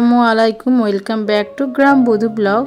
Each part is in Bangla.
আসসালামু আলাইকুম ওয়েলকাম ব্যাক টু গ্রাম বধু ব্লগ।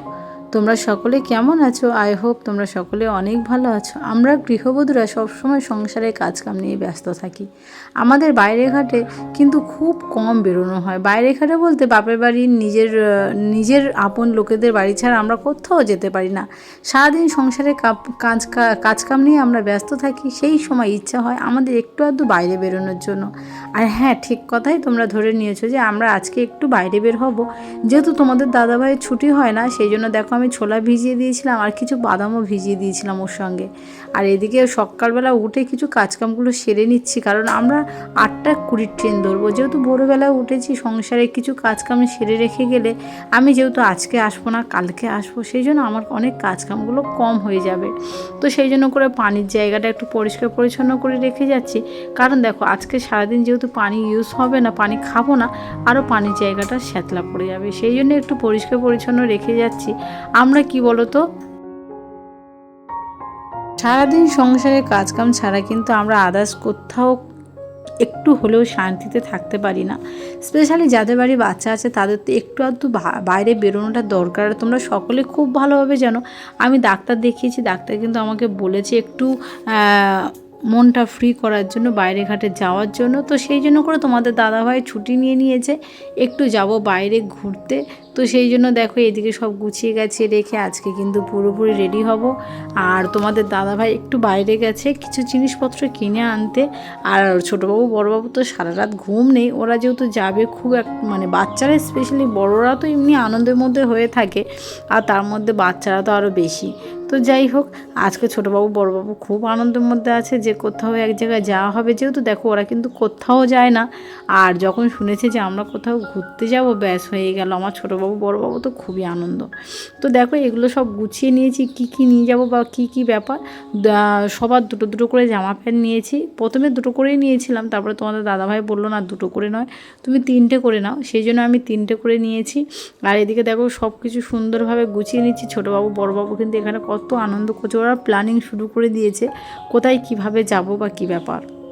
তোমরা সকলে কেমন আছো? আই হোপ তোমরা সকলে অনেক ভালো আছো। আমরা গৃহবধূরা সবসময় সংসারের কাজকাম নিয়ে ব্যস্ত থাকি। আমাদের বাইরে ঘাটে কিন্তু খুব কম বেরোনো হয়। বাইরে ঘাটে বলতে বাপের বাড়ির নিজের নিজের আপন লোকেদের বাড়ি ছাড়া আমরা কোথাও যেতে পারি না। সারাদিন সংসারের কাপ- কাজ কাজকাম নিয়ে আমরা ব্যস্ত থাকি, সেই সময় ইচ্ছা হয় আমাদের একটু আধটু বাইরে বেরোনোর জন্য। আর হ্যাঁ ঠিক কথাই তোমরা ধরে নিয়েছো যে আমরা আজকে একটু বাইরে বের হব। যেহেতু তোমাদের দাদাভাইয়ের ছুটি হয় না, সেই জন্য দেখো আমি ছোলা ভিজিয়ে দিয়েছিলাম, আর কিছু বাদামও ভিজিয়ে দিয়েছিলাম ওর সঙ্গে। আর এদিকে সকালবেলা উঠে কিছু কাজকামগুলো সেরে নিচ্ছি, কারণ আমরা আটটা কুড়ির ট্রেন ধরবো। যেহেতু ভোরবেলায় উঠেছি, সংসারে কিছু কাজকাম সেরে রেখে গেলে আমি যেহেতু আজকে আসব না, কালকে আসব, সেই জন্য আমার অনেক কাজকামগুলো কম হয়ে যাবে। তো সেই জন্য করে পানির জায়গাটা একটু পরিষ্কার পরিচ্ছন্ন করে রেখে যাচ্ছি। কারণ দেখো, আজকে সারাদিন যেহেতু পানি ইউজ হবে না, পানি খাব না আরও পানির জায়গাটা শ্যাতলা পড়ে যাবে। সেই জন্য একটু পরিষ্কার পরিচ্ছন্ন রেখে যাচ্ছি। আমরা কি বলো তো সারাদিন সংসারে কাজকাম ছাড়া কিন্তু আমরা আদার্স কোথাও একটু হলেও শান্তিতে থাকতে পারি না। স্পেশালি যাদের বাড়ি বাচ্চা আছে, তাদের তো একটু আধটু বাইরে বেরোনোটা দরকার। তোমরা সকলে খুব ভালোভাবে জানো, আমি ডাক্তার দেখিয়েছি, ডাক্তার কিন্তু আমাকে বলেছে একটু মনটা ফ্রি করার জন্য, বাইরে ঘাটে যাওয়ার জন্য। তো সেই জন্য করে তোমাদের দাদাভাই ছুটি নিয়ে নিয়েছে। একটু যাব বাইরে ঘুরতে। তো সেই জন্য দেখো এদিকে সব গুছিয়ে গেছে রেখে আজকে কিন্তু পুরোপুরি রেডি হব। আর তোমাদের দাদাভাই একটু বাইরে গেছে কিছু জিনিসপত্র কিনে আনতে। আর ছোটোবাবু, বড়োবাবু তো সারা রাত ঘুম নেই। ওরা যেহেতু যাবে খুব এক মানে বাচ্চারা স্পেশালি বড়রা তো এমনি আনন্দের মধ্যে হয়ে থাকে। আর তার মধ্যে বাচ্চারা তো আরও বেশি। তো যাই হোক, আজকে ছোটোবাবু, বড়োবাবু খুব আনন্দের মধ্যে আছে যে কোথাও এক জায়গায় যাওয়া হবে। যেহেতু দেখো, ওরা কিন্তু কোথাও যায় না। আর যখন শুনেছে যে আমরা কোথাও ঘুরতে যাব, ব্যাস হয়ে গেল। আমার ছোটোবাবু, বড়োবাবু তো খুবই আনন্দ। তো দেখো, এগুলো সব গুছিয়ে নিয়েছি। কি কি নিয়ে যাব বা কি কি ব্যাপার? সবার দুটো দুটো করে জামা প্যান্ট নিয়েছি। প্রথমে দুটো করেই নিয়েছিলাম। তারপরে তোমাদের দাদাভাই বলল, না, দুটো করে নয়। তুমি তিনটে করে নাও। সেই জন্য আমি তিনটে করে নিয়েছি। আর এদিকে দেখো সব কিছু সুন্দরভাবে গুছিয়ে নিচ্ছি। ছোটোবাবু, বড়োবাবু কিন্তু এখানে কত আনন্দ করছে ওরা প্ল্যানিং শুরু করে দিয়েছে। কোথায় কীভাবে যাব বা কি ব্যাপার?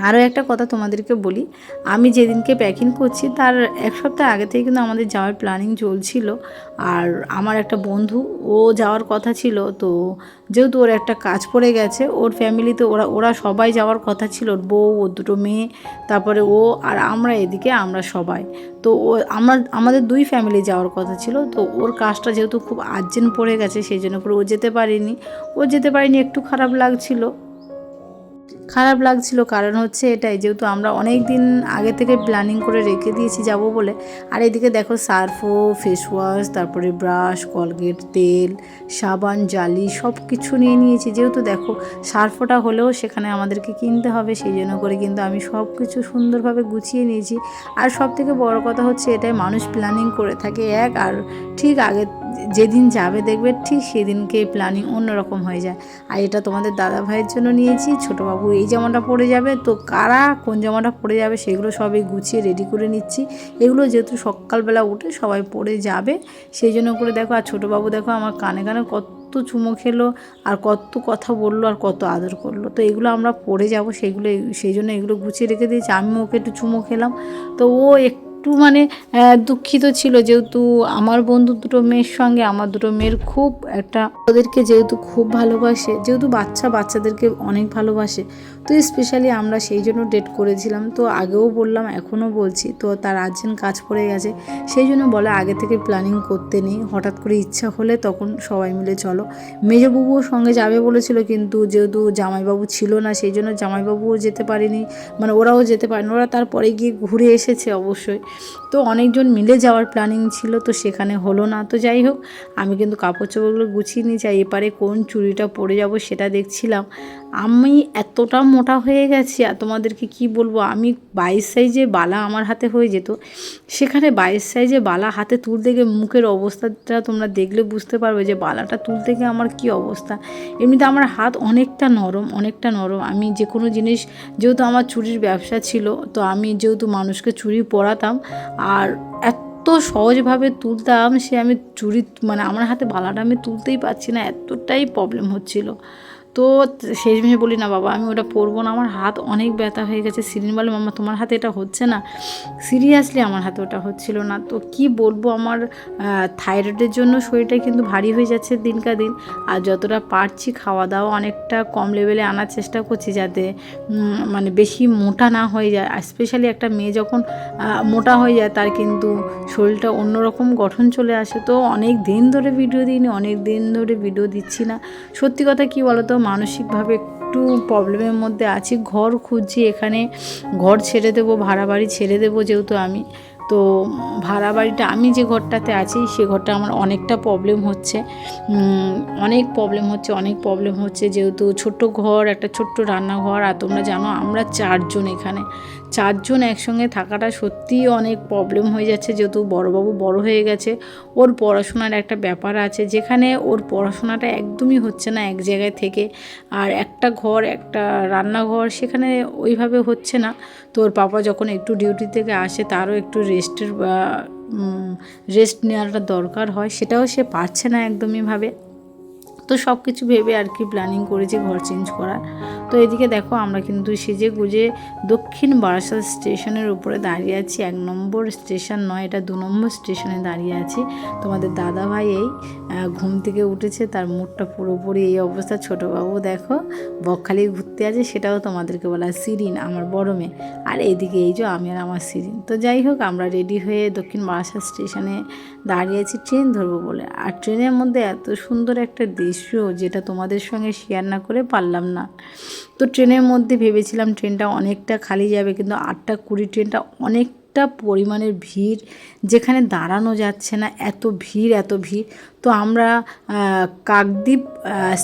আরও একটা কথা তোমাদেরকে বলি, আমি যেদিনকে প্যাকিং করছি তার এক সপ্তাহ আগে থেকে কিন্তু আমাদের যাওয়ার প্ল্যানিং চলছিল। আর আমার একটা বন্ধু, ও যাওয়ার কথা ছিল, তো যেহেতু ওর একটা কাজ পড়ে গেছে, ওর ফ্যামিলিতে ওরা ওরা সবাই যাওয়ার কথা ছিল, ওর বউ, ওর দুটো মেয়ে, তারপরে ও আর আমরা এদিকে, আমরা সবাই। তো ও, আমার, আমাদের দুই ফ্যামিলি যাওয়ার কথা ছিল, তো ওর কাজটা যেহেতু খুব আর্জেন্ট পড়ে গেছে, সেই জন্য করে ও যেতে পারেনি। ও যেতে পারেনি, একটু খারাপ লাগছিল। খারাপ লাগছিল কারণ হচ্ছে এটাই, যেহেতু আমরা অনেক দিন আগে থেকে প্ল্যানিং করে রেখে দিয়েছি যাব বলে। আর এদিকে দেখো সার্ফও ফেস ওয়াশ তারপরে ব্রাশ কলগেট তেল, সাবান, জালি সব কিছু নিয়ে নিয়েছি। যেহেতু দেখো সার্ফটা হলেও সেখানে আমাদেরকে কিনতে হবে, সেই জন্য করে কিন্তু আমি সব কিছু সুন্দরভাবে গুছিয়ে নিয়েছি। আর সব থেকে বড় কথা হচ্ছে এটাই, মানুষ প্ল্যানিং করে থাকে এক, আর ঠিক আগে যেদিন যাবে দেখবে ঠিক সেদিনকে প্ল্যানিং অন্যরকম হয়ে যায়। আর এটা তোমাদের দাদা ভাইয়ের জন্য নিয়েছি, ছোটোবাবু এই জামাটা পরে যাবে। তো কারা কোন জামাটা পরে যাবে সেগুলো সবই গুছিয়ে রেডি করে নিচ্ছি। এগুলো যেহেতু সকালবেলা উঠে সবাই পরে যাবে, সেই জন্য করে দেখো, আর ছোটোবাবু দেখো আমার কানে কানে কত কত চুমো খেলো, আর কত কথা বলল, আর কত আদর করল। তো এগুলো আমরা পড়ে যাব, সেগুলো, সেই জন্য এগুলো গুছিয়ে রেখে দিয়েছি। আমি ওকে একটু চুমো খেলাম। তো ও একটু মানে দুঃখিত ছিল যেহেতু আমার বন্ধু দুটো মেয়ের সঙ্গে, আমার দুটো মেয়ের খুব একটা, ওদেরকে যেহেতু খুব ভালোবাসে, যেহেতু বাচ্চা বাচ্চাদেরকে অনেক ভালোবাসে তো স্পেশালি আমরা সেই জন্য ডেট করেছিলাম। তো আগেও বললাম, এখনও বলছি। তো তার আর্জেন্ট কাজ পড়ে গেছে। সেই জন্য বলে আগে থেকে প্ল্যানিং করতে নেই। হঠাৎ করে ইচ্ছা হলে তখন সবাই মিলে চলো। মেজবাবুও সঙ্গে যাবে বলেছিল, কিন্তু যেহেতু জামাইবাবু ছিল না, সেই জন্য জামাইবাবুও যেতে পারেনি। মানে ওরাও যেতে পারেনি। ওরা তারপরে গিয়ে ঘুরে এসেছে অবশ্যই। তো অনেকজন মিলে যাওয়ার প্ল্যানিং ছিল, তো সেখানে হলো না। তো যাই হোক, আমি কিন্তু কাপড় চোপড়গুলো গুছিয়ে নিয়ে যাই এপারে কোন চুড়িটা পরে যাব সেটা দেখছিলাম। আমি এতটা মোটা হয়ে গেছি আর তোমাদেরকে কি বলব? আমি বাইশ সাইজে বালা আমার হাতে হয়ে যেত। সেখানে বাইশ সাইজে বালা হাতে তুলতে গিয়ে মুখের অবস্থাটা তোমরা দেখলে বুঝতে পারবে যে বালাটা তুলতে গিয়ে আমার কি অবস্থা। এমনিতে আমার হাত অনেকটা নরম অনেকটা নরম। আমি যে কোনো জিনিস, যেহেতু আমার চুরির ব্যবসা ছিল, তো আমি যেহেতু মানুষকে চুরি পরাতাম আর এত সহজভাবে তুলতাম সে আমি চুরি মানে আমার হাতে বালাটা আমি তুলতেই পারছি না, এতটাই প্রবলেম হচ্ছিল। তো শেষমেশে বলি, না বাবা, আমি ওটা পরবো না। আমার হাত অনেক ব্যথা হয়ে গেছে। সিরিন বলে, মাম্মা, তোমার হাতে এটা হচ্ছে না। সিরিয়াসলি আমার হাতে ওটা হচ্ছিল না। তো কি বলব, আমার থাইরয়েডের জন্য শরীরটা কিন্তু ভারী হয়ে যাচ্ছে দিনকা দিন। আর যতটা পারছি খাওয়া দাওয়া অনেকটা কম লেভেলে আনার চেষ্টা করছি যাতে মানে বেশি মোটা না হয়ে যায়। স্পেশালি একটা মেয়ে যখন মোটা হয়ে যায়, তার কিন্তু শরীরটা অন্যরকম গঠন চলে আসে। তো অনেক দিন ধরে ভিডিও দিইনি, অনেক দিন ধরে ভিডিও দিচ্ছি না। সত্যি কথা কি বলতো মানসিকভাবে একটু প্রবলেমের মধ্যে আছি। ঘর খুঁজছি, এখানে ঘর ছেড়ে দেবো, ভাড়া বাড়ি ছেড়ে দেবো যেহেতু আমি। তো ভাড়া বাড়িটা, আমি যে ঘরটাতে আছি, সে ঘরটা আমার অনেকটা প্রবলেম হচ্ছে। অনেক প্রবলেম হচ্ছে, অনেক প্রবলেম হচ্ছে যেহেতু ছোট্ট ঘর, একটা ছোট্ট রান্নাঘর। আর তোমরা জানো, আমরা চারজন এখানে। চারজন একসঙ্গে থাকাটা সত্যিই অনেক প্রবলেম হয়ে যাচ্ছে। যেহেতু বড়বাবু বড় হয়ে গেছে, ওর পড়াশোনার একটা ব্যাপার আছে, যেখানে ওর পড়াশোনাটা একদমই হচ্ছে না এক জায়গায় থেকে। আর একটা ঘর, একটা রান্নাঘর সেখানে ওইভাবে হচ্ছে না। তো ওর পাপা যখন একটু ডিউটি থেকে আসে, তারও একটু রেস্টের রেস্ট নেওয়াটা দরকার হয়, সেটাও সে পারছে না একদমই ভাবে। তো সব কিছু ভেবে আর কি প্ল্যানিং করেছি ঘর চেঞ্জ করার। তো এদিকে দেখো আমরা কিন্তু সেজে গুজে দক্ষিণ বারাসাত স্টেশনের উপরে দাঁড়িয়ে আছি। এক নম্বর স্টেশন নয়, এটা দু নম্বর স্টেশনে দাঁড়িয়ে আছি। তোমাদের দাদা ভাই এই ঘুম থেকে উঠেছে, তার মুখটা পুরোপুরি এই অবস্থা। ছোটোবাবু দেখো বকখালি ঘুরতে আছে, সেটাও তোমাদেরকে বলা সিরিন, আমার বড় মেয়ে। আর এদিকে এই যে আমি আর আমার সিরিন। তো যাই হোক, আমরা রেডি হয়ে দক্ষিণ বারাসাত স্টেশনে দাঁড়িয়ে আছি ট্রেন ধরবো বলে। আর ট্রেনের মধ্যে এত সুন্দর একটা দৃশ্য যেটা তোমাদের সঙ্গে শেয়ার না করে পারলাম না। তো ট্রেনের মধ্যে ভেবেছিলাম ট্রেনটা অনেকটা খালি যাবে, কিন্তু আটটা কুড়ি ট্রেনটা অনেকটা পরিমাণের ভিড়। যেখানে দাঁড়ানো যাচ্ছে না, এত ভিড় এত ভিড়। তো আমরা কাকদ্বীপ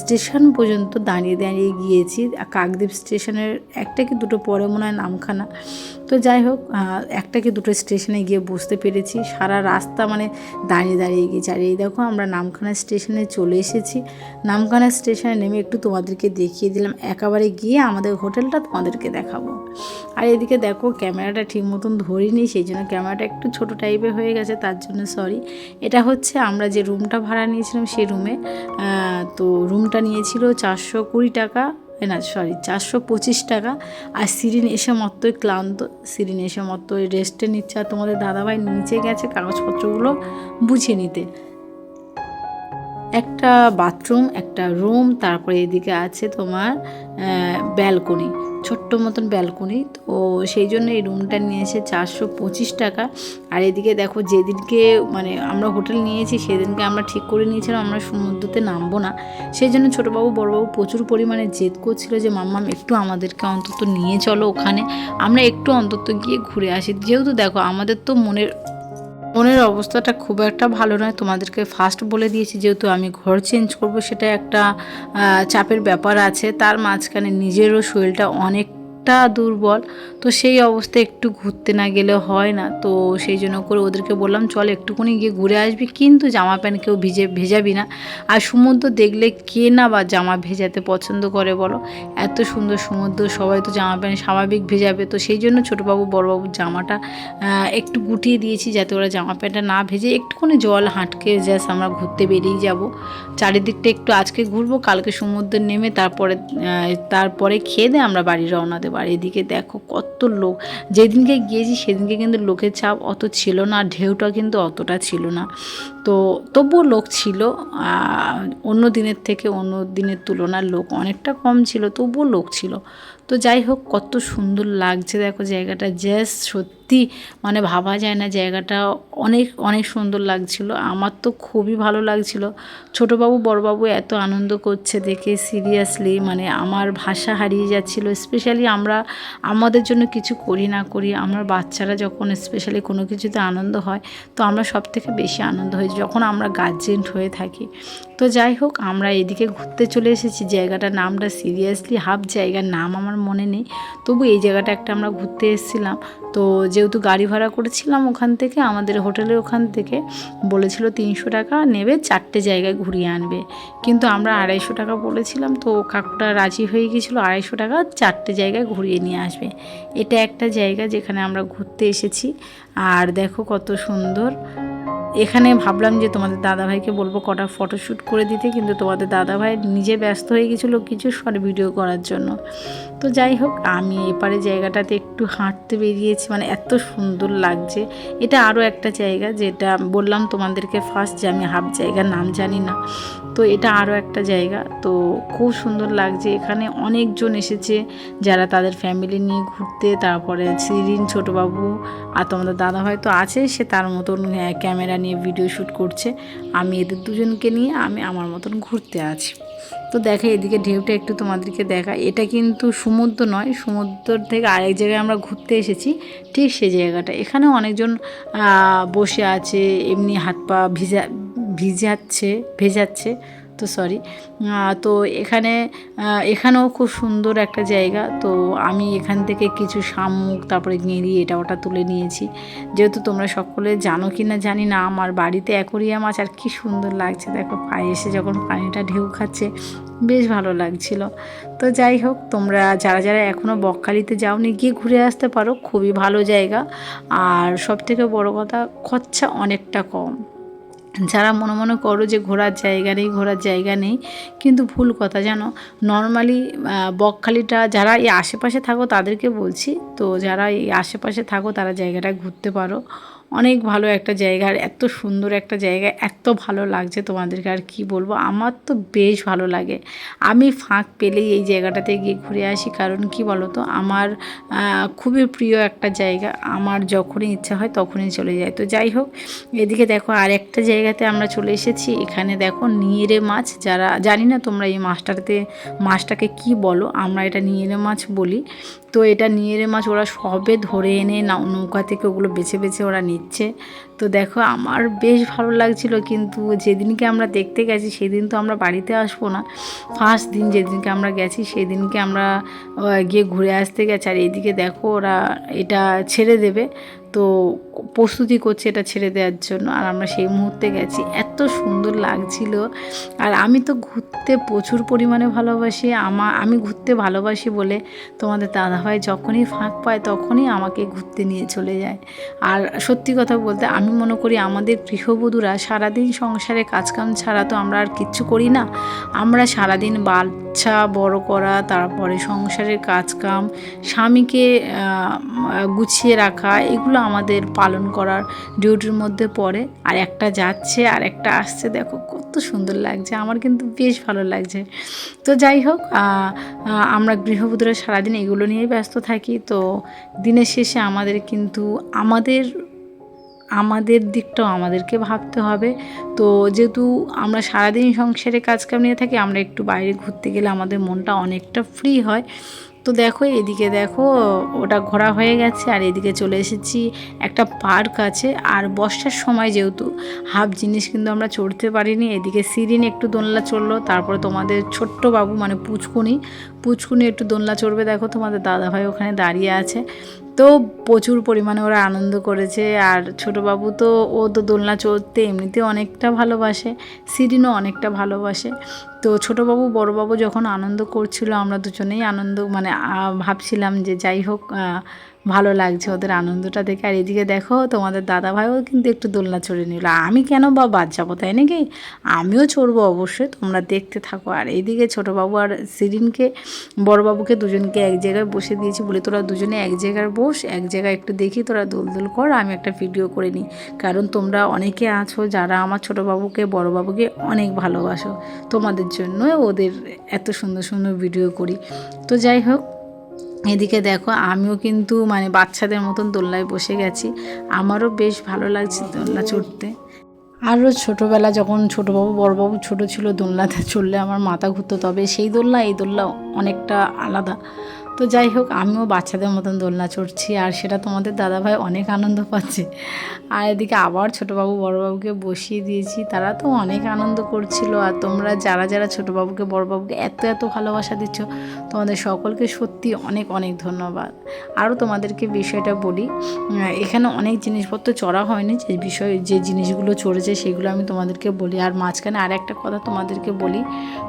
স্টেশন পর্যন্ত দাঁড়িয়ে দাঁড়িয়ে গিয়েছি। কাকদ্বীপ স্টেশনের একটা কি দুটো পরে মনে হয় নামখানা। তো যাই হোক একটা কি দুটো স্টেশনে গিয়ে বসতে পেরেছি। সারা রাস্তা মানে দাঁড়িয়ে দাঁড়িয়ে গিয়েছি। আর এই দেখো, আমরা নামখানা স্টেশনে চলে এসেছি। নামখানা স্টেশনে নেমে একটু তোমাদেরকে দেখিয়ে দিলাম। একেবারে গিয়ে আমাদের হোটেলটা তোমাদেরকে দেখাবো। আর এদিকে দেখো, ক্যামেরাটা ঠিক মতন ধরিনি, সেই জন্য ক্যামেরাটা একটু ছোট টাইপের হয়ে গেছে, তার জন্য সরি এটা হচ্ছে আমরা যে রুমটা ভাড়া নিয়েছিলাম, সেই রুমে তো রুমটা নিয়েছিল চারশো কুড়ি টাকা। না সরি চারশো পঁচিশ টাকা। আর সিরিন এসে মতোই ক্লান্ত। সিরিন এসে মত্তই রেস্টে নিচ্ছে। আর তোমাদের দাদাভাই নিচে গেছে কাগজপত্রগুলো বুঝিয়ে নিতে। একটা বাথরুম একটা রুম তারপরে এদিকে আছে তোমার ব্যালকনি ছোট্ট মতন ব্যালকনি। তো সেই জন্য এই রুমটা নিয়েছে চারশো পঁচিশ টাকা। আর এদিকে দেখো যেদিনকে মানে আমরা হোটেল নিয়েছি, সেদিনকে আমরা ঠিক করে নিয়েছিলাম, আমরা সমুদ্রতে নামবো না। সেই জন্য ছোটোবাবু, বড়োবাবু প্রচুর পরিমাণে জেদ করছিল যে মাম্মাম একটু আমাদেরকে অন্তত নিয়ে চলো ওখানে। আমরা একটু অন্তত গিয়ে ঘুরে আসি। যেহেতু দেখো, আমাদের তো মনের মনের অবস্থাটা খুব একটা ভালো নয়। তোমাদেরকে ফার্স্ট বলে দিয়েছি, যেহেতু আমি ঘর চেঞ্জ করব, সেটা একটা চাপের ব্যাপার আছে। তার মাঝখানে নিজেরও শরীরটা অনেকটা দুর্বল। তো সেই অবস্থায় একটু ঘুরতে না গেলে হয় না। তো সেই জন্য করে ওদেরকে বললাম, চল একটুখানি গিয়ে ঘুরে আসবি। কিন্তু জামা প্যান্ট কেউ ভিজে, ভেজাবি না। আর সমুদ্র দেখলে কে না বা জামা ভেজাতে পছন্দ করে বলো? এত সুন্দর সমুদ্র, সবাই তো জামা প্যান্ট স্বাভাবিক ভেজাবে। তো সেই জন্য ছোটোবাবু, বড়োবাবুর জামাটা একটু গুটিয়ে দিয়েছি যাতে ওরা জামা প্যান্টটা না ভেজে একটুখানি জল হাঁটকে জাস্ট আমরা ঘুরতে বেরিয়ে যাব। চারিদিকটা একটু আজকে ঘুরবো, কালকে সমুদ্রে নেমে তারপরে তারপরে খেয়ে দিয়ে আমরা বাড়ি রওনা দেবো। আর এদিকে দেখো কত লোক। যেদিনকে গিয়েছি সেদিনকে কিন্তু লোকের চাপ অত ছিল না ঢেউটা কিন্তু অতটা ছিল না। তো তবুও লোক ছিল অন্য দিনের থেকে অন্য দিনের তুলনার লোক অনেকটা কম ছিল, তবুও লোক ছিল। তো যাই হোক, কত সুন্দর লাগছে। দেখো জায়গাটা জাস্ট সত্যি মানে ভাবা যায় না জায়গাটা। অনেক অনেক সুন্দর লাগছিল। আমার তো খুবই ভালো লাগছিল। ছোটোবাবু, বড়বাবু এত আনন্দ করছে দেখে সিরিয়াসলি মানে আমার ভাষা হারিয়ে যাচ্ছিল। স্পেশালি আমরা, আমাদের জন্য কিছু করি না করি, আমার বাচ্চারা যখন স্পেশালি কোনো কিছুতে আনন্দ হয়, তো আমরা সব থেকে বেশি আনন্দ হই যখন আমরা গার্জেন্ট হয়ে থাকি। তো যাই হোক, আমরা এদিকে ঘুরতে চলে এসেছি। জায়গাটার নামটা সিরিয়াসলি হাফ জায়গার নাম আমার মনে নেই। তবু এই জায়গাটা একটা আমরা ঘুরতে এসেছিলাম। তো যেহেতু গাড়ি ভাড়া করেছিলাম ওখান থেকে, আমাদের হোটেলে ওখান থেকে বলেছিল তিনশো টাকা নেবে, চারটে জায়গায় ঘুরিয়ে আনবে। কিন্তু আমরা আড়াইশো টাকা বলেছিলাম, তো কাকুটা রাজি হয়ে গিয়েছিল, আড়াইশো টাকা চারটে জায়গায় ঘুরিয়ে নিয়ে আসবে। এটা একটা জায়গা যেখানে আমরা ঘুরতে এসেছি। আর দেখো কত সুন্দর এখানে ভাবলাম যে তোমাদের দাদাভাইকে বলব কটা ফটোশ্যুট করে দিতে, কিন্তু তোমাদের দাদাভাই নিজে ব্যস্ত হয়ে গেছিল কিছু শর্ট ভিডিও করার জন্য। তো যাই হোক, আমি এপারে জায়গাটাতে একটু হাঁটতে বেরিয়েছি মানে এত সুন্দর লাগছে। এটা আরও একটা জায়গা যেটা বললাম তোমাদেরকে ফার্স্ট যে আমি হাফ জায়গার নাম জানি না। তো এটা আরও একটা জায়গা। তো খুব সুন্দর লাগছে। এখানে অনেকজন এসেছে যারা তাদের ফ্যামিলি নিয়ে ঘুরতে। তারপরে সিরিন ছোটোবাবু আর তোমাদের দাদা হয়তো আছে। সে তার মতন ক্যামেরা নিয়ে ভিডিও শ্যুট করছে। আমি এদের দুজনকে নিয়ে আমি আমার মতন ঘুরতে আছি। তো দেখে, এদিকে ঢেউটা একটু তোমাদেরকে দেখা। এটা কিন্তু সমুদ্র নয়, সমুদ্র থেকে আরেক জায়গায় আমরা ঘুরতে এসেছি। ঠিক সেই জায়গাটা। এখানে অনেকজন বসে আছে, এমনি হাত পা ভিজা ভিজাচ্ছে, ভেজাচ্ছে, তো সরি তো এখানে এখানেও খুব সুন্দর একটা জায়গা। তো আমি এখান থেকে কিছু শামুক, তারপরে গেঁড়ি, এটা ওটা তুলে নিয়েছি। যেহেতু তোমরা সকলে জানো কি না জানি না, আমার বাড়িতে অ্যাকোরিয়াম আছে আর কি সুন্দর লাগছে। দেখো, পায়ে এসে যখন পানিটা ঢেউ খাচ্ছে, বেশ ভালো লাগছিল। তো যাই হোক, তোমরা যারা যারা এখনও বকখালিতে যাওনি, গিয়ে ঘুরে আসতে পারো। খুবই ভালো জায়গা। আর সবথেকে বড় কথা, খরচা অনেকটা কম। যারা মনে মনে করো যে ঘোরার জায়গা নেই, ঘোরার জায়গা নেই, কিন্তু ভুল কথা জানো? নর্মালি বকখালিটা যারা এই আশেপাশে থাকো তাদেরকে বলছি, তো যারা এই আশেপাশে থাকো তারা জায়গাটা ঘুরতে পারো। অনেক ভালো একটা জায়গা আর এত সুন্দর একটা জায়গা, এত ভালো লাগছে তোমাদেরকে আর কি বলব? আমার তো বেশ ভালো লাগে। আমি ফাঁক পেলেই এই জায়গাটাতে গিয়ে ঘুরে আসি, কারণ কি বলো তো আমার খুবই প্রিয় একটা জায়গা। আমার যখনই ইচ্ছা হয় তখনই চলে যায়। তো যাই হোক, এদিকে দেখো আর একটা জায়গাতে আমরা চলে এসেছি। এখানে দেখো নিয়েরে মাছ, যারা, জানি না তোমরা এই মাছটাতে, মাছটাকে কি বলো? আমরা এটা নিয়েরে মাছ বলি। তো এটা নিয়ে মাছ ওরা সবে ধরে এনে নৌকা থেকে ওগুলো বেছে বেছে ওরা নিচ্ছে। তো দেখো আমার বেশ ভালো লাগছিল কিন্তু যেদিনকে আমরা দেখতে গেছি সেদিন তো আমরা বাড়িতে আসব না। ফার্স্ট দিন যেদিনকে আমরা গেছি সেদিনকে আমরা গিয়ে ঘুরে আসতে গেছি। আর এদিকে দেখো ওরা এটা ছেড়ে দেবে। তো প্রস্তুতি করছে এটা ছেড়ে দেওয়ার জন্য, আর আমরা সেই মুহূর্তে গেছি। এত সুন্দর লাগছিল। আর আমি তো ঘুরতে প্রচুর পরিমাণে ভালোবাসি। আমা, আমি ঘুরতে ভালোবাসি বলে তোমাদের দাদাভাই যখনই ফাঁক পায় তখনই আমাকে ঘুরতে নিয়ে চলে যায়। আর সত্যি কথা বলতে আমি মনে করি আমাদের গৃহবধূরা সারাদিন সংসারে কাজকাম ছাড়া তো আমরা আর কিচ্ছু করি না। আমরা সারাদিন বাচ্চা বড় করা, তারপরে সংসারের কাজকাম, স্বামীকে গুছিয়ে রাখা, এগুলো আমাদের পালন করার ডিউটির মধ্যে পড়ে। আর একটা যাচ্ছে, আর একটা আসছে। দেখো, কত সুন্দর লাগছে। আমার কিন্তু বেশ ভালো লাগছে। তো যাই হোক আমরা গৃহবধূরা সারাদিন এগুলো নিয়েই ব্যস্ত থাকি। তো দিনের শেষে আমাদের কিন্তু আমাদের আমাদের দিকটাও আমাদেরকে ভাবতে হবে। তো যেহেতু আমরা সারাদিন সংসারে কাজকাম নিয়ে থাকি, আমরা একটু বাইরে ঘুরতে গেলে আমাদের মনটা অনেকটা ফ্রি হয়। তো দেখো, এদিকে দেখো, ওটা ঘোরা হয়ে গেছে, আর এদিকে চলে এসেছি একটা পার্ক আছে, আর বর্ষার সময় যেহেতু, হাফ জিনিস কিন্তু আমরা চড়তে পারিনি। এদিকে সিরিন একটু দোলনা চড়লো, তারপরে তোমাদের ছোট্ট বাবু মানে পুচকুনি পুচকুনি একটু দোলনা চড়বে, দেখো তোমাদের দাদাভাই ওখানে দাঁড়িয়ে আছে। তো প্রচুর পরিমাণে ওরা আনন্দ করেছে, আর ছোটো বাবু তো, ও তো দোলনা চড়তে এমনিতে অনেকটা ভালোবাসে, সিরিনও অনেকটা ভালোবাসে। তো ছোটোবাবু, বড়োবাবু যখন আনন্দ করছিল, আমরা দুজনেই আনন্দ মানে ভাবছিলাম যে যাই হোক ভালো লাগছে ওদের আনন্দটা দেখে। আর এদিকে দেখো, তোমাদের দাদা ভাইও কিন্তু একটু দোলনা চড়ে নিল। আমি কেন বা বাদ যাব, তাই নাকি? আমিও চড়বো অবশ্যই, তোমরা দেখতে থাকো। আর এইদিকে ছোটোবাবু আর সিরিনকে বড়বাবুকে দুজনকে এক জায়গায় বসে দিয়েছি বলে, তোরা দুজনে এক জায়গায় বস, এক জায়গায় একটু দেখি, তোরা দোল দোল কর, আমি একটা ভিডিও করে নিই। কারণ তোমরা অনেকে আছো যারা আমার ছোটোবাবুকে, বড়বাবুকে অনেক ভালোবাসো। তোমাদের জন্য ওদের এত সুন্দর সুন্দর ভিডিও করি। তো যাই হোক এদিকে দেখো, আমিও কিন্তু মানে বাচ্চাদের মতন দোলনায় বসে গেছি। আমারও বেশ ভালো লাগছে দোলনা চড়তে। আরও ছোটোবেলা যখন ছোটোবাবু, বড়বাবু ছোট ছিল, দোলনাতে চললে আমার মাথা ঘুরতো, তবে সেই দোলনা, এই দোলনা অনেকটা আলাদা। তো যাই হোক, আমিও বাচ্চাদের মতন দোলনা চড়ছি আর সেটা তোমাদের দাদাভাই অনেক আনন্দ পাচ্ছে। আর এদিকে আবার ছোটোবাবু বড়বাবুকে বসিয়ে দিয়েছি, তারা তো অনেক আনন্দ করছিল। আর তোমরা যারা যারা ছোটোবাবুকে, বড়বাবুকে এত এত ভালোবাসা দিচ্ছ, তোমাদের সকলকে সত্যি অনেক অনেক ধন্যবাদ। আরও তোমাদেরকে বিষয়টা বলি এখানে অনেক জিনিসপত্র চড়া হয়নি, যে বিষয়, যে জিনিসগুলো চড়েছে সেগুলো আমি তোমাদেরকে বলি। আর মাঝখানে আর একটা কথা তোমাদেরকে বলি,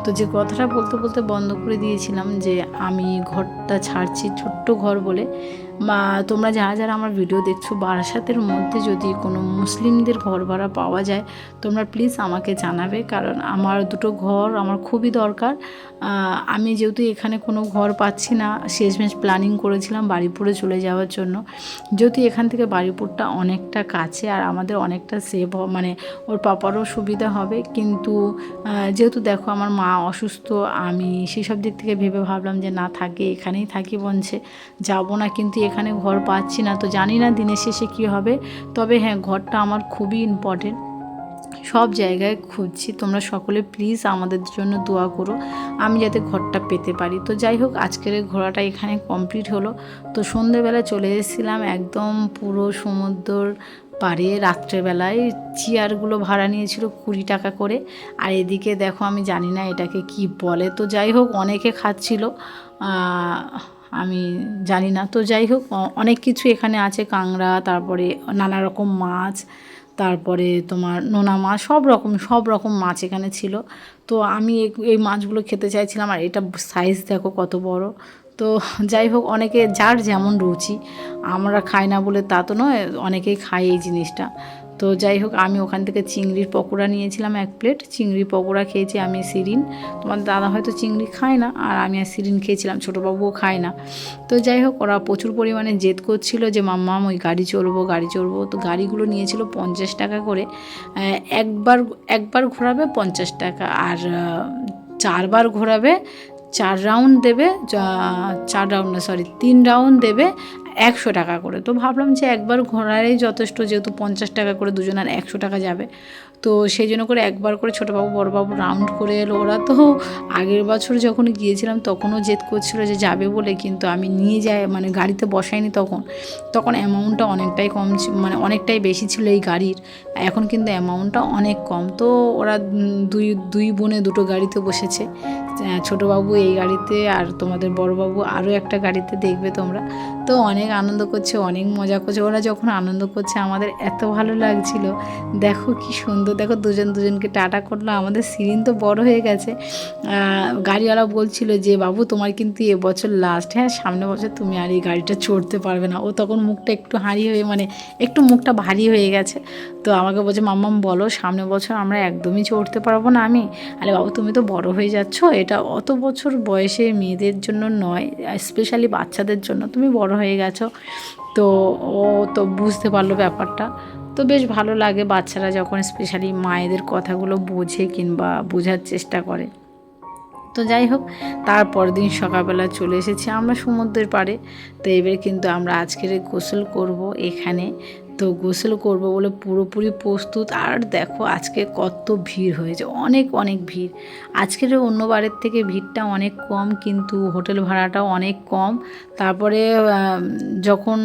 তো যে কথাটা বলতে বলতে বন্ধ করে দিয়েছিলাম যে আমি ঘরটা ছাড়ছি, ছোট্ট ঘর বলে। বা তোমরা যারা যারা আমার ভিডিও দেখছ, বারাসাতের মধ্যে যদি কোনো মুসলিমদের ঘর ভাড়া পাওয়া যায়, তোমরা প্লিজ আমাকে জানাবে, কারণ আমার দুটো ঘর আমার খুবই দরকার। আমি যেহেতু এখানে কোনো ঘর পাচ্ছি না, শেষমেশ প্ল্যানিং করেছিলাম বাড়িপুরে চলে যাওয়ার জন্য। যেহেতু এখান থেকে বাড়িপুরটা অনেকটা কাছে আর আমাদের অনেকটা সেভ মানে ওর পাপারও সুবিধা হবে, কিন্তু যেহেতু দেখো আমার মা অসুস্থ, আমি সেসব দিক থেকে ভেবে ভাবলাম যে না, থাকে এখানেই থাকি বঞ্চে যাব না কিন্তু এখানে ঘর পাচ্ছি না। তো জানি না দিনের শেষে কী হবে। তবে হ্যাঁ ঘরটা আমার খুবই ইম্পর্টেন্ট সব জায়গায় খুঁজছি। তোমরা সকলে প্লিজ আমাদের জন্য দোয়া করো। আমি যাতে ঘরটা পেতে পারি। তো যাই হোক, আজকের ঘোরাটা এখানে কমপ্লিট হলো। তো সন্ধেবেলা চলে এসেছিলাম একদম পুরো সমুদ্রর পাড়ে রাত্রেবেলায় চেয়ারগুলো ভাড়া নিয়েছিল কুড়ি টাকা করে। আর এদিকে দেখো, আমি জানি না এটাকে কি বলে। তো যাই হোক, অনেকে খাচ্ছিল। আমি জানি না। তো যাই হোক অনেক কিছু এখানে আছে। কাংড়া তারপরে নানা রকম মাছ, তারপরে তোমার নোনা মাছ, সব রকম সব রকম মাছ এখানে ছিল। তো আমি এই মাছগুলো খেতে চাইছিলাম। আর এটা সাইজ দেখো কত বড়। তো যাই হোক, অনেকে যার যেমন রুচি, আমরা খাই না বলে তা তো নয়, অনেকেই খায় এই জিনিসটা। তো যাই হোক, আমি ওখান থেকে চিংড়ির পকোড়া নিয়েছিলাম এক প্লেট। চিংড়ি পকোড়া খেয়েছি আমি সিরিন তোমার দাদা হয়তো চিংড়ি খায় না, আর আমি আর সিরিন খেয়েছিলাম, ছোটোবাবুও খায় না। তো যাই হোক, ওরা প্রচুর পরিমাণে জেদ করছিল যে মাম্মাম ওই গাড়ি চলবো গাড়ি চলবো তো গাড়িগুলো নিয়েছিল পঞ্চাশ টাকা করে। একবার একবার ঘোরাবে পঞ্চাশ টাকা, আর চারবার ঘোরাবে চার রাউন্ড দেবে চার রাউন্ড না সরি তিন রাউন্ড দেবে একশো টাকা করে। তো ভাবলাম যে একবার ঘোরারই যথেষ্ট, যেহেতু পঞ্চাশ টাকা করে দুজনের একশো টাকা যাবে। তো সেই জন্য করে একবার করে ছোটোবাবু বড়বাবু রাউন্ড করে এলো। ওরা তো আগের বছর যখন গিয়েছিলাম তখনও জেদ করছিল যে যাবে বলে, কিন্তু আমি নিয়ে যাই মানে গাড়িতে বসাইনি তখন। তখন অ্যামাউন্টটা অনেকটাই কম মানে অনেকটাই বেশি ছিল এই গাড়ির। এখন কিন্তু অ্যামাউন্টটা অনেক কম। তো ওরা দুই দুই বোনে দুটো গাড়িতে বসেছে। ছোটোবাবু এই গাড়িতে আর তোমাদের বড়বাবু আরও একটা গাড়িতে দেখবে তোমরা। তো অনেক আনন্দ করছে, অনেক মজা করছে। ওরা যখন আনন্দ করছে, আমাদের এত ভালো লাগছিল। দেখো কি সুন্দর দেখো দুজন দুজনকে টাটা করল। আমাদের সিরিন তো বড় হয়ে গেছে। গাড়িওয়ালা বলছিল যে, বাবু, তোমার কিন্তু এবছর লাস্ট হ্যাঁ সামনে বছর তুমি আর এই গাড়িটা চড়তে পারবে না। ও তখন মুখটা একটু হাঁড়ি হয়ে মানে একটু মুখটা ভারী হয়ে গেছে। তো আমাকে বলছে, মাম্মাম, বলো, সামনে বছর আমরা একদমই চড়তে পারব না আমি? আরে বাবু, তুমি তো বড় হয়ে যাচ্ছ, এটা অত বছর বয়সে মেয়েদের জন্য নয় স্পেশালি বাচ্চাদের জন্য। তুমি বড় হয়ে গেছো। তো ও তো বুঝতে পারল ব্যাপারটা। তো বেশ ভালো লাগে বাচ্চারা যখন স্পেশালি মায়েদের কথাগুলো বোঝে কিংবা বোঝার চেষ্টা করে। তো যাই হোক, তারপর দিন সকালবেলা চলে এসেছি আমরা সমুদ্রের পাড়ে। তো এবার কিন্তু আমরা আজকের গোসল করব এখানে। তো গোসল করব বলে পুরোপুরি প্রস্তুত। আর দেখো আজকে কত ভিড় হয়েছে, অনেক অনেক ভিড়। আজকের অন্যবারের থেকে ভিড়টা অনেক কম, কিন্তু হোটেল ভাড়াটাও অনেক কম। তারপরে যখন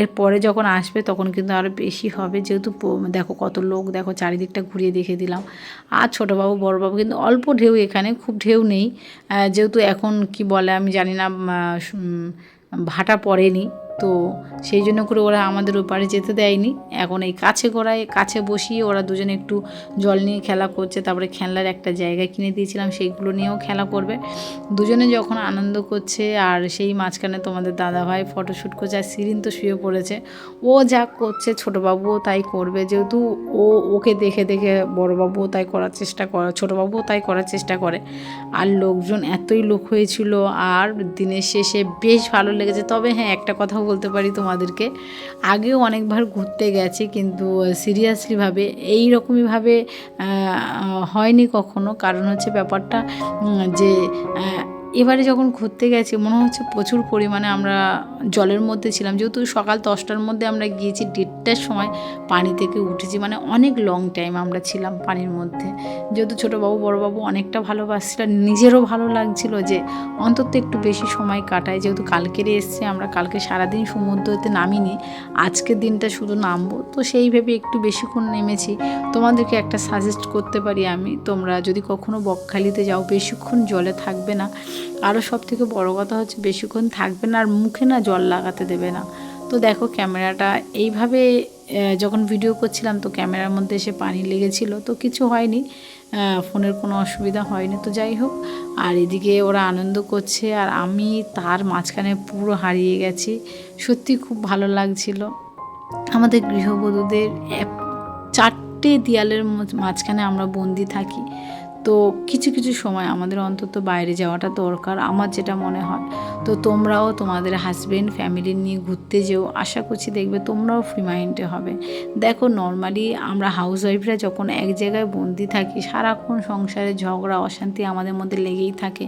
এরপরে যখন আসবে তখন কিন্তু আরও বেশি হবে। যেহেতু দেখো কত লোক, দেখো চারিদিকটা ঘুরিয়ে দেখে দিলাম। আর ছোটোবাবু বড়োবাবু কিন্তু অল্প ঢেউ এখানে, খুব ঢেউ নেই। যেহেতু এখন কি বলে আমি জানি না ভাটা পড়েনি। তো সেই জন্য করে ওরা আমাদের ওপারে যেতে দেয়নি। এখন এই কাছে গোড়ায়, কাছে বসিয়ে ওরা দুজনে একটু জল নিয়ে খেলা করছে। তারপরে খেলনার একটা জায়গা কিনে দিয়েছিলাম, সেইগুলো নিয়েও খেলা করবে। দুজনে যখন আনন্দ করছে, আর সেই মাঝখানে তোমাদের দাদাভাই ফটোশ্যুট করছে, আর সিরিন তো শুয়ে পড়েছে। ও যা করছে, ছোটোবাবুও তাই করবে। যেহেতু ও, ওকে দেখে দেখে বড়োবাবুও তাই করার চেষ্টা করে, ছোটোবাবুও তাই করার চেষ্টা করে। আর লোকজন এতই লোক হয়েছিল, আর দিনের শেষে বেশ ভালো লেগেছে। তবে হ্যাঁ একটা কথা বলতে পারি তোমাদেরকে। আগেও অনেকবার ঘুরতে গেছি কিন্তু সিরিয়াসলিভাবে এই রকমইভাবে হয়নি কখনো। কারণ হচ্ছে ব্যাপারটা যে এবারে যখন ঘুরতে গেছি, মনে হচ্ছে প্রচুর পরিমাণে আমরা জলের মধ্যে ছিলাম। যেহেতু সকাল দশটার মধ্যে আমরা গিয়েছি, দেড়টার সময় পানি থেকে উঠেছি। মানে অনেক লং টাইম আমরা ছিলাম পানির মধ্যে। যেহেতু ছোটোবাবু, বড়োবাবু অনেকটা ভালোবাসছিল নিজেরও ভালো লাগছিল যে অন্তত একটু বেশি সময় কাটায় যেহেতু কালকের এসছে, আমরা কালকে সারাদিন সমুদ্রতে নামিনি, আজকের দিনটা শুধু নামবো। তো সেই ভেবে একটু বেশিক্ষণ নেমেছি। তোমাদেরকে একটা সাজেস্ট করতে পারি আমি, তোমরা যদি কখনো বকখালিতে যাও, বেশিক্ষণ জলে থাকবে না। আরও সব থেকে বড়ো কথা হচ্ছে বেশিক্ষণ থাকবে না আর মুখে না জল লাগাতে দেবে না। তো দেখো ক্যামেরাটা এইভাবে যখন ভিডিও করছিলাম তো ক্যামেরার মধ্যে এসে পানি লেগেছিল, তো কিছু হয়নি। ফোনের কোনো অসুবিধা হয়নি। তো যাই হোক, আর এদিকে ওরা আনন্দ করছে আর আমি তার মাঝখানে পুরো হারিয়ে গেছি। সত্যি খুব ভালো লাগছিল। আমাদের গৃহবধূদের চারটে দেয়ালের মাঝখানে আমরা বন্দি থাকি। তো কিছু কিছু সময় আমাদের অন্তত বাইরে যাওয়াটা দরকার, আমার যেটা মনে হয়। তো তোমরাও তোমাদের হাজব্যান্ড ফ্যামিলি নিয়ে ঘুরতে যেও, আশা করছি দেখবে তোমরাও ফ্রি মাইন্ডে হবে। দেখো নর্মালি আমরা হাউস ওয়াইফরা যখন এক জায়গায় বন্দি থাকি, সারাক্ষণ সংসারে ঝগড়া, অশান্তি আমাদের মধ্যে লেগেই থাকে।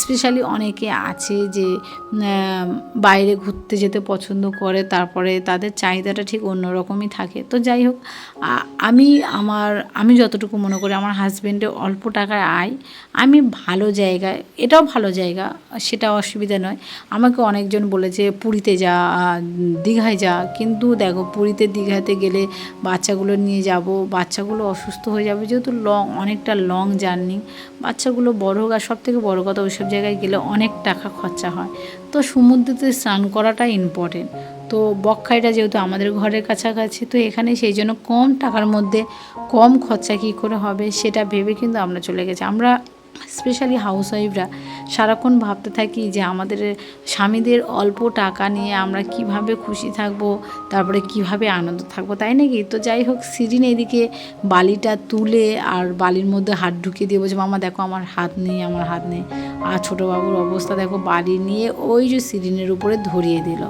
স্পেশালি অনেকে আছে যে বাইরে ঘুরতে যেতে পছন্দ করে, তারপরে তাদের চাহিদাটা ঠিক অন্যরকমই থাকে। তো যাই হোক আমি আমার, আমি যতটুকু মনে করি আমার হাজব্যান্ডে অল্প টাকায় আয়। আমি ভালো জায়গায়, এটাও ভালো জায়গা, সেটা অসুবিধা নয়। আমাকে অনেকজন বলেছে, পুরীতে যা, দীঘায় যা। কিন্তু দেখো, পুরীতে, দীঘাতে গেলে বাচ্চাগুলো নিয়ে যাব, বাচ্চাগুলো অসুস্থ হয়ে যাবে, যেহেতু লং অনেকটা লং জার্নি বাচ্চাগুলো বড় হোক, আর সব থেকে বড়ো কথা ওইসব জায়গায় গেলে অনেক টাকা খরচা হয়। তো সমুদ্রেতে স্নান করাটা ইম্পর্টেন্ট তো বকখাইটা যেহেতু আমাদের ঘরের কাছাকাছি, তো এখানে সেই জন্য কম টাকার মধ্যে কম খরচা কী করে হবে সেটা ভেবে কিন্তু আমরা চলে গেছি। আমরা স্পেশালি হাউস ওয়াইফরা সারাক্ষণ ভাবতে থাকি যে আমাদের স্বামীদের অল্প টাকা নিয়ে আমরা কীভাবে খুশি থাকব, তারপরে কীভাবে আনন্দ থাকব, তাই নাকি? তো যাই হোক সিরিন এদিকে বালিটা তুলে আর বালির মধ্যে হাত ঢুকিয়ে দিয়ে বলছে, মামা, দেখো আমার হাত নেই, আমার হাত নেই। আর ছোটো বাবুর অবস্থা, দেখো, বালি নিয়ে ওই যে সিরিনের উপরে ধরিয়ে দিল।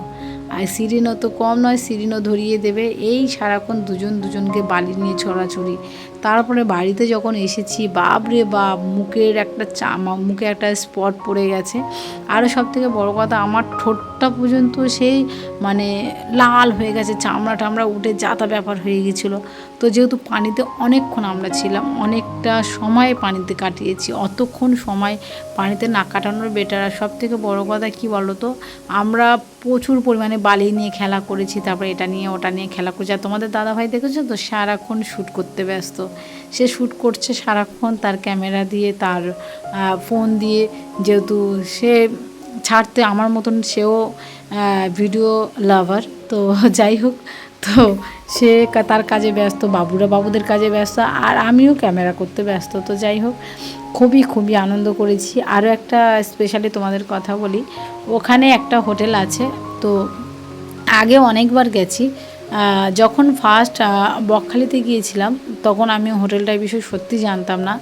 আর সিরিনও তো কম নয়, সিরিনও ধরিয়ে দেবে। এই সারাক্ষণ দুজন দুজনকে বালি নিয়ে ছড়াছড়ি। তারপরে বাড়িতে যখন এসেছি বাপ রে বাপ, মুখের একটা চামা, মুখে একটা স্পট পড়ে গেছে। আরও সব থেকে বড়ো কথা, আমার ঠোঁটটা পর্যন্ত সেই মানে লাল হয়ে গেছে, চামড়া টামড়া উঠে যাতা ব্যাপার হয়ে গেছিল। তো যেহেতু পানিতে অনেকক্ষণ আমরা ছিলাম, অনেকটা সময় পানিতে কাটিয়েছি। অতক্ষণ সময় পানিতে না কাটানোর বেটার আর সব থেকে বড়ো কথা কী বলো তো আমরা প্রচুর পরিমাণে বালি নিয়ে খেলা করেছি, তারপরে এটা নিয়ে ওটা নিয়ে খেলা করেছি। আর তোমাদের দাদাভাই দেখেছ তো, সারাক্ষণ শ্যুট করতে ব্যস্ত। সে শ্যুট করছে সারাক্ষণ তার ক্যামেরা দিয়ে, তার ফোন দিয়ে। যেহেতু সে ছাড়তে আমার মতন সেও ভিডিও লাভার তো যাই হোক, তো সে তার কাজে ব্যস্ত, বাবুরা বাবুদের কাজে ব্যস্ত, আর আমিও ক্যামেরা করতে ব্যস্ত, তো যাই হোক, খুবই খুবই আনন্দ করেছি। আরও একটা স্পেশালি তোমাদের কথা বলি, ওখানে একটা হোটেল আছে, তো আগে অনেকবার গেছি যখন ফার্স্ট বকখালিতে গিয়েছিলাম, তখন আমি হোটেলটার বিষয়ে সত্যি জানতাম না।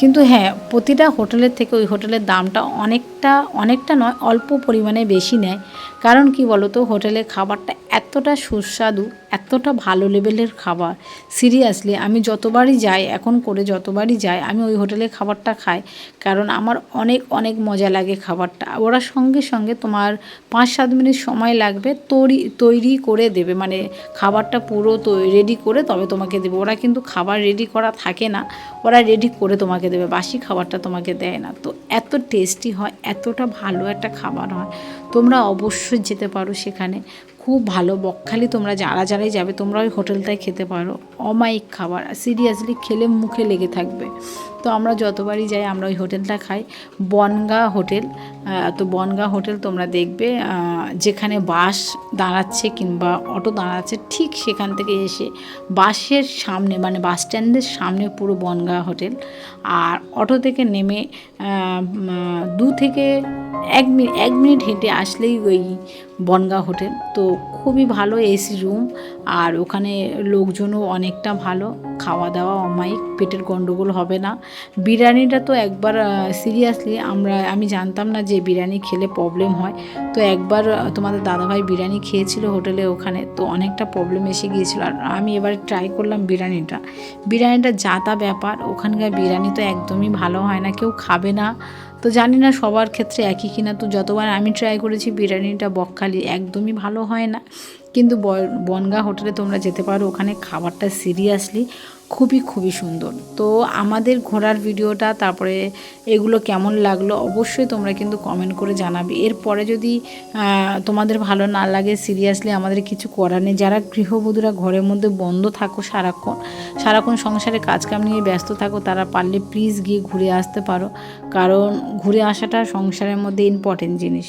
কিন্তু হ্যাঁ প্রতিটা হোটেলের থেকে ওই হোটেলের দামটা অনেকটা অনেকটা নয়, অল্প পরিমাণে বেশি নেয়। কারণ কি বলো তো হোটেলের খাবারটা এতটা সুস্বাদু, এতটা ভালো লেভেলের খাবার। সিরিয়াসলি, আমি যতবারই যাই, এখন করে যতবারই যাই, আমি ওই হোটেলে খাবারটা খাই। কারণ আমার অনেক অনেক মজা লাগে খাবারটা। ওরা সঙ্গে সঙ্গে তোমার পাঁচ সাত মিনিট সময় লাগবে, তৈরি তৈরি করে দেবে। মানে খাবারটা পুরো রেডি করে তবে তোমাকে দেবে। ওরা কিন্তু খাবার রেডি করা থাকে না, ওরা রেডি করে তোমাকে দেবে। বাসি খাবারটা তোমাকে দেয় না। তো এত টেস্টি হয়, এতটা ভালো একটা খাবার হয়। তোমরা অবশ্যই যেতে পারো সেখানে। খুব ভালো, বকখালি তোমরা যারা যারাই যাবে তোমরা ওই হোটেলটায় খেতে পারো। অমায়িক খাবার সিরিয়াসলি খেলে মুখে লেগে থাকবে। তো আমরা যতবারই যাই, আমরা ওই হোটেলটা খাই। বনগা হোটেল তো বনগা হোটেল তোমরা দেখবে যেখানে বাস দাঁড়াচ্ছে কিংবা অটো দাঁড়াচ্ছে, ঠিক সেখান থেকে এসে বাসের সামনে মানে বাস স্ট্যান্ডের সামনে পুরো বনগা হোটেল। আর অটো থেকে নেমে দু থেকে এক মিনিট এক মিনিট হেঁটে আসলেই ওই বনগা হোটেল। তো খুবই ভালো এসি রুম, আর ওখানে লোকজনও অনেকটা ভালো, খাওয়া দাওয়া অমায়িক, পেটের গণ্ডগোল হবে না। বিরিয়ানিটা তো একবার সিরিয়াসলি আমরা, আমি জানতাম না যে বিরিয়ানি খেলে প্রবলেম হয়। তো একবার তোমাদের দাদাভাই বিরিয়ানি খেয়েছিল হোটেলে ওখানে, তো অনেকটা প্রবলেম এসে গিয়েছিল। আর আমি এবারে ট্রাই করলাম বিরিয়ানিটা। বিরিয়ানিটা যা তা ব্যাপার, ওখানকার বিরিয়ানি তো একদমই ভালো হয় না, কেউ খাবে না। তো জানি না সবার ক্ষেত্রে একই কিনা, তো যতবার আমি ট্রাই করেছি বিরিয়ানিটা বকখালি একদমই ভালো হয় না। কিন্তু বনগা হোটেলে তোমরা যেতে পারো, ওখানে খাবারটা সিরিয়াসলি খুবই খুবই সুন্দর। তো আমাদের ঘোরার ভিডিওটা, তারপরে এগুলো কেমন লাগল অবশ্যই তোমরা কিন্তু কমেন্ট করে জানাবে। এরপরে যদি তোমাদের ভালো না লাগে সিরিয়াসলি আমাদের কিছু করার নেই, যারা গৃহবধূরা ঘরের মধ্যে বন্ধ থাকো সারাক্ষণ সারাক্ষণ সংসারে কাজকাম নিয়ে ব্যস্ত থাকো, তারা পারলে প্লিজ গিয়ে ঘুরে আসতে পারো। কারণ ঘুরে আসাটা সংসারের মধ্যে ইম্পর্টেন্ট জিনিস।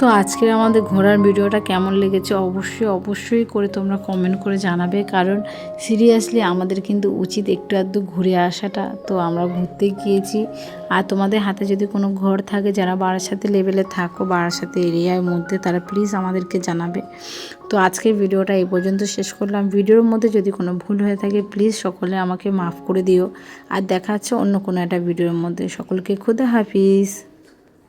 তো আজকের আমাদের ঘোরার ভিডিওটা কেমন লেগেছে অবশ্যই অবশ্যই করে তোমরা কমেন্ট করে জানাবে। কারণ সিরিয়াসলি আমাদের কিন্তু উচিত একটু আধটু ঘুরে আসাটা। তো আমরা ঘুরতে গিয়েছি। আর তোমাদের হাতে যদি কোনো ঘর থাকে, যারা বারাসাতে লেভেলে থাকো, বারাসাতে এরিয়ার মধ্যে, তারা প্লিজ আমাদেরকে জানাবে। তো আজকের ভিডিওটা এই পর্যন্ত শেষ করলাম। ভিডিওর মধ্যে যদি কোনো ভুল হয়ে থাকে প্লিজ সকলে আমাকে মাফ করে দিও। আর দেখা হচ্ছে অন্য কোনো একটা ভিডিওর মধ্যে। সকলকে খুদে হাফিজ।